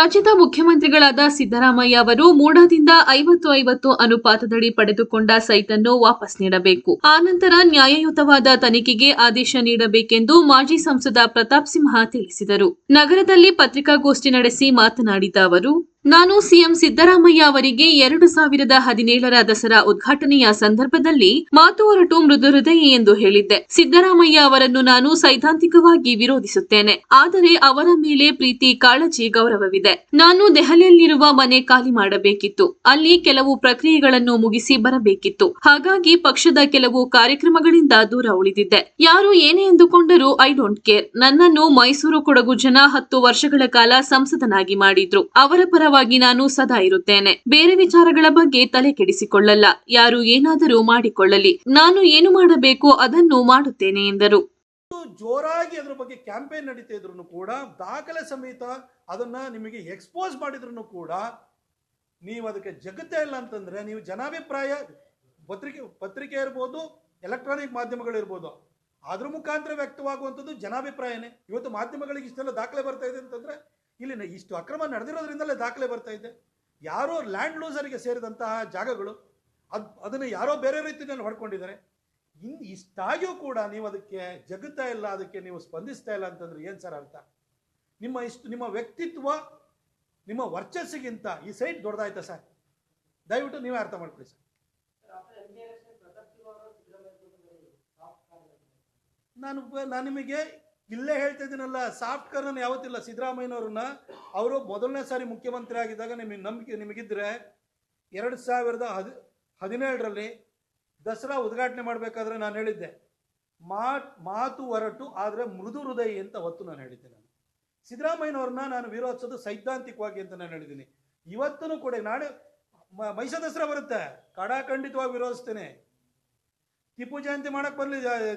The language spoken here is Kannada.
ರಾಜ್ಯದ ಮುಖ್ಯಮಂತ್ರಿಗಳಾದ ಸಿದ್ದರಾಮಯ್ಯ ಅವರು ಮೂಡಾದಿಂದ ಐವತ್ತು ಐವತ್ತು ಅನುಪಾತದಡಿ ಪಡೆದುಕೊಂಡ ಸೈಟನ್ನು ವಾಪಸ್ ನೀಡಬೇಕು. ಆನಂತರ ನ್ಯಾಯಯುತವಾದ ತನಿಖೆಗೆ ಆದೇಶ ನೀಡಬೇಕೆಂದು ಮಾಜಿ ಸಂಸದ ಪ್ರತಾಪ್ ಸಿಂಹ ತಿಳಿಸಿದರು. ನಗರದಲ್ಲಿ ಪತ್ರಿಕಾಗೋಷ್ಠಿ ನಡೆಸಿ ಮಾತನಾಡಿದ ಅವರು ನಾನು ಸಿಎಂ ಸಿದ್ದರಾಮಯ್ಯ ಅವರಿಗೆ ಎರಡು ಸಾವಿರದ ಹದಿನೇಳರ ದಸರಾ ಉದ್ಘಾಟನೆಯ ಸಂದರ್ಭದಲ್ಲಿ ಮಾತು ಹೊರಟು ಮೃದು ಹೃದಯ ಎಂದು ಹೇಳಿದ್ದೆ. ಸಿದ್ದರಾಮಯ್ಯ ಅವರನ್ನು ನಾನು ಸೈದ್ಧಾಂತಿಕವಾಗಿ ವಿರೋಧಿಸುತ್ತೇನೆ. ಆದರೆ ಅವರ ಮೇಲೆ ಪ್ರೀತಿ, ಕಾಳಜಿ, ಗೌರವವಿದೆ. ನಾನು ದೆಹಲಿಯಲ್ಲಿರುವ ಮನೆ ಖಾಲಿ ಮಾಡಬೇಕಿತ್ತು. ಅಲ್ಲಿ ಕೆಲವು ಪ್ರಕ್ರಿಯೆಗಳನ್ನು ಮುಗಿಸಿ ಬರಬೇಕಿತ್ತು. ಹಾಗಾಗಿ ಪಕ್ಷದ ಕೆಲವು ಕಾರ್ಯಕ್ರಮಗಳಿಂದ ದೂರ ಉಳಿದಿದ್ದೆ. ಯಾರು ಏನೇ ಎಂದುಕೊಂಡರೂ ಐ ಡೋಂಟ್ ಕೇರ್. ನನ್ನನ್ನು ಮೈಸೂರು ಕೊಡಗು ಜನ ಹತ್ತು ವರ್ಷಗಳ ಕಾಲ ಸಂಸದನಾಗಿ ಮಾಡಿದ್ರು. ಅವರ ಪರವಾಗಿ ನಾನು ಸದಾ ಇರುತ್ತೇನೆ. ಬೇರೆ ವಿಚಾರಗಳ ಬಗ್ಗೆ ತಲೆ ಕೆಡಿಸಿಕೊಳ್ಳಲ್ಲ. ಯಾರು ಏನಾದರೂ ಮಾಡಿಕೊಳ್ಳಲಿ. ನಾನು ಏನು ಮಾಡಬೇಕು ಅದನ್ನು ಮಾಡುತ್ತೇನೆ ಎಂದರು. ಜೋರಾಗಿ ಅದರ ಬಗ್ಗೆ ಕ್ಯಾಂಪೇನ್ ನಡೀತಾ ಇದ್ರು ಕೂಡ, ದಾಖಲೆ ಸಮೇತ ಅದನ್ನ ನಿಮಗೆ ಎಕ್ಸ್ಪೋಸ್ ಮಾಡಿದ್ರು ಕೂಡ, ನೀವು ಅದಕ್ಕೆ ಜಗತ್ತೇ ಇಲ್ಲ ಅಂತಂದ್ರೆ, ನೀವು ಜನಾಭಿಪ್ರಾಯ, ಪತ್ರಿಕೆ ಪತ್ರಿಕೆ ಇರ್ಬೋದು, ಎಲೆಕ್ಟ್ರಾನಿಕ್ ಮಾಧ್ಯಮಗಳಿರ್ಬೋದು ಅದ್ರ ಮುಖಾಂತರ ವ್ಯಕ್ತವಾಗುವಂಥದ್ದು ಜನಾಭಿಪ್ರಾಯನೇ. ಇವತ್ತು ಮಾಧ್ಯಮಗಳಿಗೆ ಇಷ್ಟೆಲ್ಲ ದಾಖಲೆ ಬರ್ತಾ ಇದೆ ಅಂತಂದ್ರೆ ಇಲ್ಲಿ ಇಷ್ಟು ಅಕ್ರಮ ನಡೆದಿರೋದ್ರಿಂದಲೇ ದಾಖಲೆ ಬರ್ತಾ ಇದೆ. ಯಾರೋ ಲ್ಯಾಂಡ್ ಲೂಸರಿಗೆ ಸೇರಿದಂತಹ ಜಾಗಗಳು, ಅದ್, ಅದನ್ನು ಯಾರೋ ಬೇರೆ ರೀತಿಯಲ್ಲಿ ಹೊಡ್ಕೊಂಡಿದ್ದಾರೆ. ಇನ್ ಇಷ್ಟಾಗಿಯೂ ಕೂಡ ನೀವು ಅದಕ್ಕೆ ಜಗುತ್ತಾ ಇಲ್ಲ, ಅದಕ್ಕೆ ನೀವು ಸ್ಪಂದಿಸ್ತಾ ಇಲ್ಲ ಅಂತಂದ್ರೆ ಏನು ಸರ್ ಅರ್ಥ? ನಿಮ್ಮ ಇಷ್ಟು, ನಿಮ್ಮ ವ್ಯಕ್ತಿತ್ವ, ನಿಮ್ಮ ವರ್ಚಸ್ಸಿಗಿಂತ ಈ ಸೈಟ್ ದೊಡ್ಡದಾಯ್ತಾ ಸರ್? ದಯವಿಟ್ಟು ನೀವೇ ಅರ್ಥ ಮಾಡ್ಕೊಳ್ಳಿ ಸರ್. ನಾನು ನಾನು ನಿಮಗೆ ಇಲ್ಲೇ ಹೇಳ್ತಾ ಇದ್ದೀನಲ್ಲ ಸಾಫ್ಟ್ ಕಾರ್ನನ್ನು ಯಾವತ್ತಿಲ್ಲ, ಸಿದ್ದರಾಮಯ್ಯನವ್ರನ್ನ. ಅವರು ಮೊದಲನೇ ಸಾರಿ ಮುಖ್ಯಮಂತ್ರಿ ಆಗಿದ್ದಾಗ ನಿಮಗೆ ನಂಬಿಕೆ ನಿಮಗಿದ್ರೆ, ಎರಡು ಸಾವಿರದ ಹದಿ, ಹದಿನೇಳರಲ್ಲಿ ದಸರಾ ಉದ್ಘಾಟನೆ ಮಾಡಬೇಕಾದ್ರೆ ನಾನು ಹೇಳಿದ್ದೆ. ಮಾತ್ ಹೊರಟು ಆದರೆ ಮೃದು ಹೃದಯ ಅಂತ ಹೊತ್ತು ನಾನು ಹೇಳಿದ್ದೆ ನಾನು. ಸಿದ್ದರಾಮಯ್ಯನವ್ರನ್ನ ನಾನು ವಿರೋಧಿಸೋದು ಸೈದ್ಧಾಂತಿಕವಾಗಿ ಅಂತ ನಾನು ಹೇಳಿದ್ದೀನಿ. ಇವತ್ತೂ ಕೂಡ ನಾಳೆ ಮೈಸೂರು ದಸರಾ ಬರುತ್ತೆ. ಕಡಾಖಂಡಿತವಾಗಿ ವಿರೋಧಿಸ್ತೇನೆ. ಟಿಪ್ಪು ಜಯಂತಿ ಮಾಡಕ್ಕೆ ಬರಲಿ